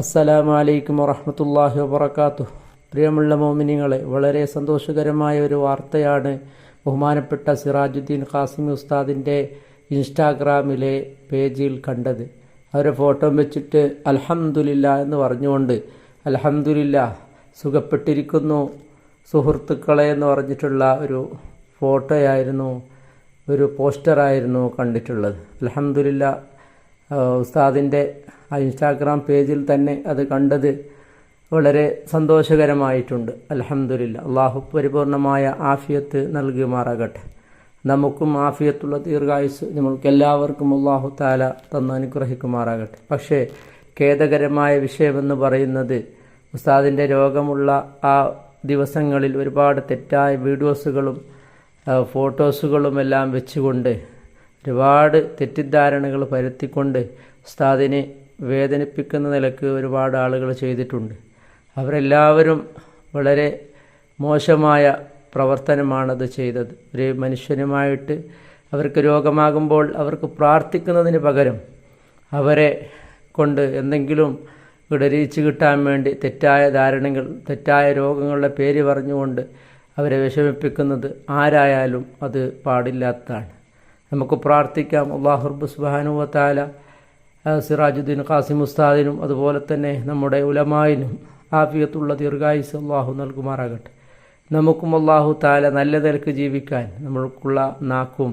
അസ്സലാമു അലൈക്കും വറഹമത്തല്ലാഹി വബർക്കാത്തു പ്രിയമുള്ള മോമിനിങ്ങളെ വളരെ സന്തോഷകരമായ ഒരു വാർത്തയാണ് ബഹുമാനപ്പെട്ട സിറാജുദ്ദീൻ ഖാസിം ഉസ്താദിന്റെ ഇൻസ്റ്റാഗ്രാമിലെ പേജിൽ കണ്ടത്. അവരെ ഫോട്ടോ വെച്ചിട്ട് അലഹമുല്ല എന്ന് പറഞ്ഞുകൊണ്ട് അലഹമുല്ല സുഖപ്പെട്ടിരിക്കുന്നു സുഹൃത്തുക്കളെ എന്ന് പറഞ്ഞിട്ടുള്ള ഒരു ഫോട്ടോയായിരുന്നു ഒരു പോസ്റ്ററായിരുന്നു കണ്ടിട്ടുള്ളത്. അലഹമുല്ല ഉസ്താദിന്റെ ആ ഇൻസ്റ്റാഗ്രാം പേജിൽ തന്നെ അത് കണ്ടത് വളരെ സന്തോഷകരമായിട്ടുണ്ട്. അലഹമില്ല അള്ളാഹു പരിപൂർണമായ ആഫിയത്ത് നൽകുമാറാകട്ടെ. നമുക്കും ആഫിയത്തുള്ള ദീർഘായുസ് നമ്മൾക്ക് എല്ലാവർക്കും അള്ളാഹു താല തന്ന് അനുഗ്രഹിക്കുമാറാകട്ടെ. പക്ഷേ ഖേദകരമായ വിഷയമെന്ന് പറയുന്നത് ഉസ്താദിന്റെ രോഗമുള്ള ആ ദിവസങ്ങളിൽ ഒരുപാട് തെറ്റായ വീഡിയോസുകളും ഫോട്ടോസുകളും എല്ലാം വെച്ചുകൊണ്ട് ഒരുപാട് തെറ്റിദ്ധാരണകൾ പരത്തിക്കൊണ്ട് ഉസ്താദിനെ വേദനിപ്പിക്കുന്ന നിലയ്ക്ക് ഒരുപാട് ആളുകൾ ചെയ്തിട്ടുണ്ട്. അവരെല്ലാവരും വളരെ മോശമായ പ്രവർത്തനമാണത് ചെയ്തത്. ഒരു മനുഷ്യനുമായിട്ട് അവർക്ക് രോഗമാകുമ്പോൾ അവർക്ക് പ്രാർത്ഥിക്കുന്നതിന് പകരം അവരെ കൊണ്ട് എന്തെങ്കിലും ഇടരീച്ച് കിട്ടാൻ വേണ്ടി തെറ്റായ ധാരണകൾ തെറ്റായ രോഗങ്ങളുടെ പേര് പറഞ്ഞുകൊണ്ട് അവരെ വിഷമിപ്പിക്കുന്നത് ആരായാലും അത് പാടില്ലാത്തതാണ്. നമുക്ക് പ്രാർത്ഥിക്കാം. അള്ളാഹുർബ് സുബാനുവത്താല സിറാജുദ്ദീൻ ഖാസിം ഉസ്താദിനും അതുപോലെ തന്നെ നമ്മുടെ ഉലമായിനും ആഫിയത്തുള്ള ദീർഘായുസ് അള്ളാഹു നൽകുമാറാകട്ടെ. നമുക്കും അള്ളാഹു താല നല്ല നിലയ്ക്ക് ജീവിക്കാൻ നമ്മൾക്കുള്ള നാക്കും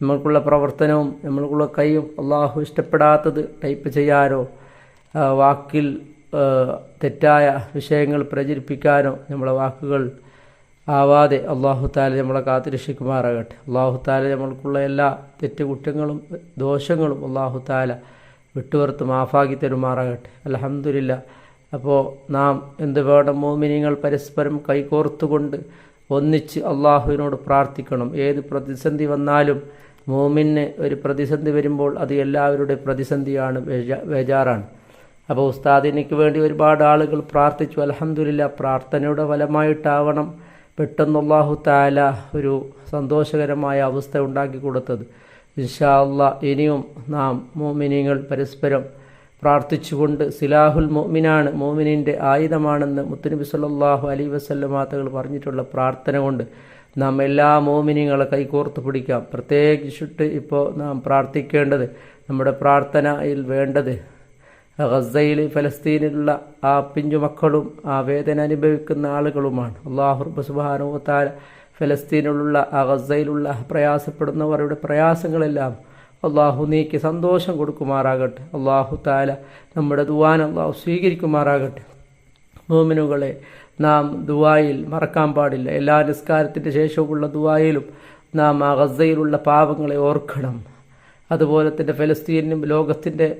നമ്മൾക്കുള്ള പ്രവർത്തനവും നമ്മൾക്കുള്ള കൈയും അള്ളാഹു ഇഷ്ടപ്പെടാത്തത് ടൈപ്പ് ചെയ്യാനോ വാക്കിൽ തെറ്റായ വിഷയങ്ങൾ പ്രചരിപ്പിക്കാനോ നമ്മളെ വാക്കുകൾ ആവാതെ അള്ളാഹു താല നമ്മളെ കാത്തിരക്ഷിക്കുമാറാകട്ടെ അള്ളാഹു താല നമ്മൾക്കുള്ള എല്ലാ തെറ്റുകുറ്റങ്ങളും ദോഷങ്ങളും അള്ളാഹു താല വിട്ടുവറുത്ത് മാഫാക്കി തരുമാറാകട്ടെ. അലഹമില്ല അപ്പോൾ നാം എന്ത് വേണം മോമിനിങ്ങൾ പരസ്പരം കൈകോർത്തുകൊണ്ട് ഒന്നിച്ച് അള്ളാഹുവിനോട് പ്രാർത്ഥിക്കണം. ഏത് പ്രതിസന്ധി വന്നാലും മോമിന് ഒരു പ്രതിസന്ധി വരുമ്പോൾ അത് എല്ലാവരുടെ പ്രതിസന്ധിയാണ് ബേജാറാണ്. അപ്പോൾ ഉസ്താദിനിക്ക് വേണ്ടി ഒരുപാട് ആളുകൾ പ്രാർത്ഥിച്ചു. അലഹമില്ല പ്രാർത്ഥനയുടെ ഫലമായിട്ടാവണം പെട്ടെന്ന് അള്ളാഹു താല ഒരു സന്തോഷകരമായ അവസ്ഥ ഉണ്ടാക്കി കൊടുത്തത്. ഇൻഷാ അള്ളാ ഇനിയും നാം മോമിനിങ്ങൾ പരസ്പരം പ്രാർത്ഥിച്ചുകൊണ്ട് സിലാഹുൽ മോമിനാണ് മോമിനിന്റെ ആയുധമാണെന്ന് മുത്തുനബി സല്ലാഹു അലൈ വസല്ലമാത്തകൾ പറഞ്ഞിട്ടുള്ള പ്രാർത്ഥന കൊണ്ട് നാം എല്ലാ മോമിനിങ്ങളെ കൈകോർത്ത് പിടിക്കാം. പ്രത്യേകിച്ചിട്ട് ഇപ്പോൾ നാം പ്രാർത്ഥിക്കേണ്ടത് നമ്മുടെ പ്രാർത്ഥനയിൽ വേണ്ടത് ഗസയിൽ ഫലസ്തീനിലുള്ള ആ പിഞ്ചുമക്കളും ആ വേദന അനുഭവിക്കുന്ന ആളുകളുമാണ്. അള്ളാഹു സുബാനുവത്താല ഫലസ്തീനിലുള്ള ആ ഗസയിലുള്ള പ്രയാസപ്പെടുന്നവരുടെ പ്രയാസങ്ങളെല്ലാം അള്ളാഹു നീക്കി സന്തോഷം കൊടുക്കുമാറാകട്ടെ. അള്ളാഹു താല നമ്മുടെ ദുവാൻ അള്ളാഹു സ്വീകരിക്കുമാറാകട്ടെ. മോമിനുകളെ നാം ദുവായിൽ മറക്കാൻ പാടില്ല. എല്ലാ നിസ്കാരത്തിന്റെ ശേഷവുമുള്ള ദുവായിലും നാം ആ ഗസയിലുള്ള പാവങ്ങളെ ഓർക്കണം. അതുപോലെ തന്നെ ഫലസ്തീനും ലോകത്തിന്റെ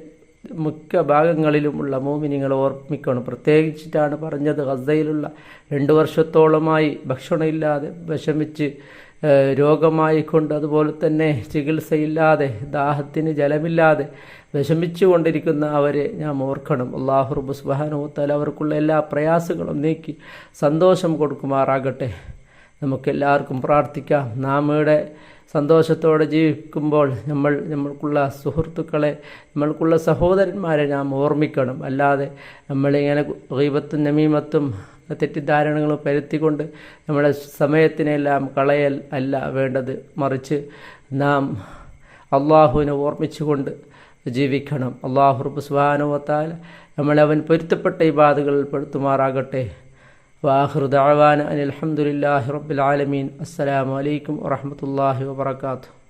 മിക്ക ഭാഗങ്ങളിലുമുള്ള മോമിനിങ്ങൾ ഓർമ്മിക്കണം. പ്രത്യേകിച്ചിട്ടാണ് പറഞ്ഞത് ഗസയിലുള്ള രണ്ട് വർഷത്തോളമായി ഭക്ഷണമില്ലാതെ വിഷമിച്ച് രോഗമായിക്കൊണ്ട് അതുപോലെ തന്നെ ചികിത്സയില്ലാതെ ദാഹത്തിന് ജലമില്ലാതെ വിഷമിച്ചു കൊണ്ടിരിക്കുന്ന അവരെ ഞാൻ ഓർക്കണം. അള്ളാഹു സുബാനുത്തല അവർക്കുള്ള എല്ലാ പ്രയാസങ്ങളും നീക്കി സന്തോഷം കൊടുക്കുമാറാകട്ടെ. നമുക്കെല്ലാവർക്കും പ്രാർത്ഥിക്കാം. നാമയുടെ സന്തോഷത്തോടെ ജീവിക്കുമ്പോൾ നമ്മൾ നമ്മൾക്കുള്ള സുഹൃത്തുക്കളെ നമ്മൾക്കുള്ള സഹോദരന്മാരെ നാം ഓർമ്മിക്കണം. അല്ലാതെ നമ്മളിങ്ങനെ ഗീബത്തും നമീമത്തും തെറ്റിദ്ധാരണകളും പരുത്തിക്കൊണ്ട് നമ്മുടെ സമയത്തിനെല്ലാം കളയൽ അല്ല വേണ്ടത്. മറിച്ച് നാം അള്ളാഹുവിനെ ഓർമ്മിച്ചുകൊണ്ട് ജീവിക്കണം. അള്ളാഹു സുഹാനുവത്താൽ നമ്മളെ അവൻ പൊരുത്തപ്പെട്ട ഈ ബാധകളിൽ പെടുത്തുമാറാകട്ടെ. വാഹൃ ദാവാൻ അനിൽ അലഹമുല്ലാഹി റബ്ബിൽ ആലമീൻ. അസ്സലാമു അലൈക്കും വറഹമത്തല്ലാഹി വബർക്കാത്തു